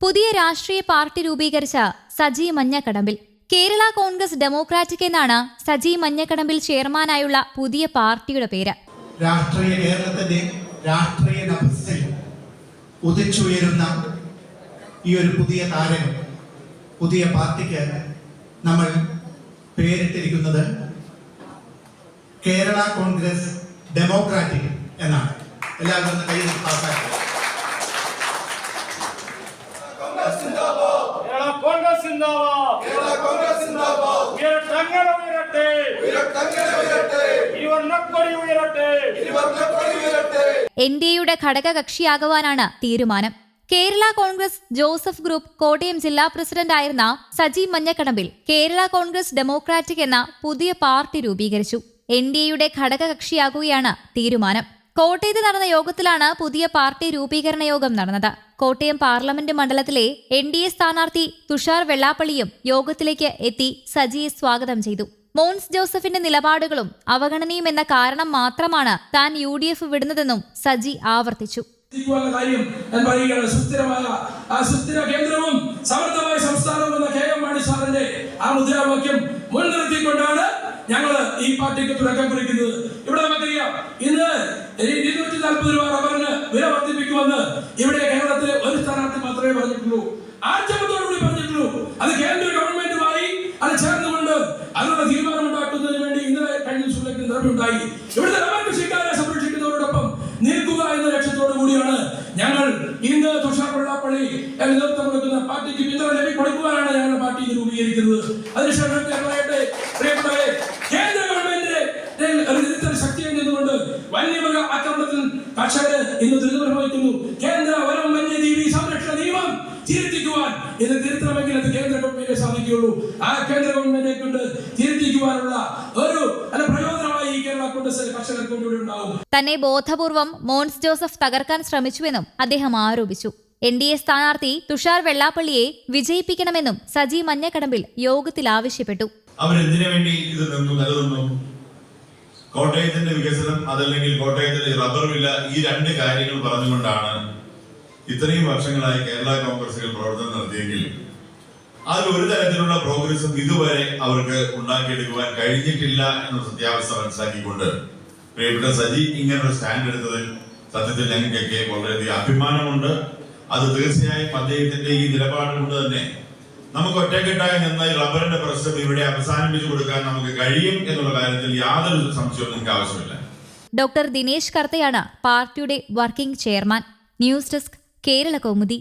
പുതിയ രാഷ്ട്രീയ പാർട്ടി രൂപീകരിച്ച സജി മഞ്ഞക്കടമ്പിൽ. കേരള കോൺഗ്രസ് ഡെമോക്രാറ്റിക് എന്നാണ് സജി മഞ്ഞക്കടമ്പിൽ ചെയർമാനായുള്ള പുതിയ പാർട്ടിയുടെ പേര്. രാഷ്ട്രീയ കേരളത്തിന്റെ രാഷ്ട്രീയ നഭസിൽ ഉദിച്ചുയരുന്ന ഈ ഒരു പുതിയ താരം പുതിയ പാർട്ടിക്ക് നമ്മൾ പേരിട്ടിരിക്കുന്നത് കേരള കോൺഗ്രസ് ഡെമോക്രാറ്റിക് എന്നാണ്. എല്ലാവരും കയ്യിൽ പാസ്സാക്കുക കേരള കോൺഗ്രസ് ഉയരട്ടെ. ഇരുവർണക്കൊടി ഉയരട്ടെ. എൻ ഡി എയുടെ ഘടകകക്ഷിയാകുവാനാണ് തീരുമാനം. Kerala Congress Joseph group Kottayam ജില്ലാ പ്രസിഡന്റ് പ്രസിഡന്റായിരുന്ന സജി മഞ്ഞക്കടമ്പിൽ കേരള കോൺഗ്രസ് ഡെമോക്രാറ്റിക് എന്ന പുതിയ പാർട്ടി രൂപീകരിച്ചു. എൻ ഡി എയുടെ ഘടകകക്ഷിയാകുകയാണ് തീരുമാനം. കോട്ടയത്ത് നടന്ന യോഗത്തിലാണ് പുതിയ പാർട്ടി രൂപീകരണ യോഗം നടന്നത്. കോട്ടയം പാർലമെന്റ് മണ്ഡലത്തിലെ എൻ ഡി എ സ്ഥാനാർത്ഥി തുഷാർ വെള്ളാപ്പള്ളിയും യോഗത്തിലേക്ക് എത്തി സജിയെ സ്വാഗതം ചെയ്തു. മോൻസ് ജോസഫിന്റെ നിലപാടുകളും അവഗണനയും എന്ന കാരണം മാത്രമാണ് താൻ യു ഡി എഫ് വിടുന്നതെന്നും സജി ആവർത്തിച്ചു. കാര്യം ഞാൻ സുസ്ഥിര കേന്ദ്രവും സമർത്ഥമായ സംസ്ഥാനവും എന്ന കെ എം മാണി സാറിന്റെ ആ മുദ്രാവാക്യം ഈ പാർട്ടിക്ക് തുടക്കം കുറിക്കുന്നത്. ഇവിടെ നമുക്കറിയാം ഇന്ന് ഇരുന്നൂറ്റി നാൽപ്പത് രൂപ റബ്ബറിന് വില വർദ്ധിപ്പിക്കുമെന്ന് ഇവിടെ കേരളത്തിലെ ഒരു സ്ഥാനാർത്ഥി മാത്രമേ പറഞ്ഞിട്ടുള്ളൂ. ആർജവത്തോടുകൂടി പറഞ്ഞിട്ടുള്ളൂ. അത് കേന്ദ്ര ഗവൺമെന്റുമായി അത് ചേർന്നുകൊണ്ട് അതിനുള്ള തീരുമാനമുണ്ടാക്കുന്നതിന് വേണ്ടി ഇന്നലെ കഴിഞ്ഞ ദിവസങ്ങളിലേക്ക് നടപടിയുണ്ടായി ഇവിടുത്തെ റബ്ബർ കൃഷിക്കാരെ സംരക്ഷിക്കുന്നവരോടൊപ്പം നിൽക്കുക എന്ന ലക്ഷ്യത്തോടു കൂടിയാണ് ഞങ്ങൾ ഇന്ന് തുഷാർ വെള്ളാപ്പള്ളി നേതൃത്വം കൊടുക്കുന്ന പാർട്ടിക്ക് പിന്തുണ ലഭി കൊടുക്കുവാനാണ് ഞങ്ങളുടെ പാർട്ടി രൂപീകരിക്കുന്നത്. അതിനുശേഷം ഞാൻ വന്യമൃഗ ആക്രമണത്തിൽ കർഷകര് ഇന്ന് ദുരിതമനുഭവിക്കുന്നു. കേന്ദ്ര വനം വന്യജീവി സംരക്ഷണ നിയമം തിരുത്തിക്കുവാൻ ഇത് തിരുത്തണമെങ്കിൽ അത് കേന്ദ്ര ഗവൺമെന്റിനെ സാധിക്കുകയുള്ളൂ. ആ കേന്ദ്ര ഗവൺമെന്റിനെ കൊണ്ട് തിരുത്തിക്കുവാനുള്ള ഒരു അല്ല പ്രയോജനമായി ഈ കേരള കോൺഗ്രസ് കർഷകർക്ക് വേണ്ടി ഉണ്ടാവും. തന്നെ ബോധപൂർവം മോൻസ് ജോസഫ് തകർക്കാൻ ശ്രമിച്ചുവെന്നും അദ്ദേഹം ആരോപിച്ചു. എൻ ഡി എ സ്ഥാനാർത്ഥി തുഷാർ വെള്ളാപ്പള്ളിയെ വിജയിപ്പിക്കണമെന്നും സജി മഞ്ഞക്കടമ്പിൽ യോഗത്തിൽ ആവശ്യപ്പെട്ടു. അവരെന്തിനു വേണ്ടി ഇത് നിന്നു നിലനിന്നു കോട്ടയത്തിന്റെ വികസനം അതല്ലെങ്കിൽ കോട്ടയത്തിന്റെ റബ്ബർ വില ഈ രണ്ട് കാര്യങ്ങൾ പറഞ്ഞുകൊണ്ടാണ് ഇത്രയും വർഷങ്ങളായി കേരള കോൺഗ്രസുകൾ പ്രവർത്തനം നടത്തിയെങ്കിൽ അതിൽ ഒരു തരത്തിലുള്ള പ്രോഗ്രസും ഇതുവരെ അവർക്ക് ഉണ്ടാക്കിയെടുക്കുവാൻ കഴിഞ്ഞിട്ടില്ല എന്ന സത്യാവസ്ഥ മനസ്സിലാക്കിക്കൊണ്ട് പ്രിയപ്പെട്ട സജി ഇങ്ങനൊരു സ്റ്റാൻഡ് എടുത്തതിൽ സത്യത്തിൽ ഞങ്ങൾക്കൊക്കെ വളരെയധികം അഭിമാനമുണ്ട്. അത് തീർച്ചയായും അദ്ദേഹത്തിന്റെ ഈ നിലപാട് കൊണ്ട് തന്നെ നമുക്ക് ഒറ്റക്കെട്ടായി നിന്ന് റബ്ബറിന്റെ പ്രശ്നം ഇവിടെ അവസാനിപ്പിച്ചു കൊടുക്കാൻ നമുക്ക് കഴിയും എന്നുള്ള കാര്യത്തിൽ യാതൊരു സംശയവും നിങ്ങൾക്ക് ആവശ്യമില്ല. ഡോക്ടർ ദിനേശ് കർത്തയാണ് പാർട്ടിയുടെ working chairman. News desk Kerala Kaumudi.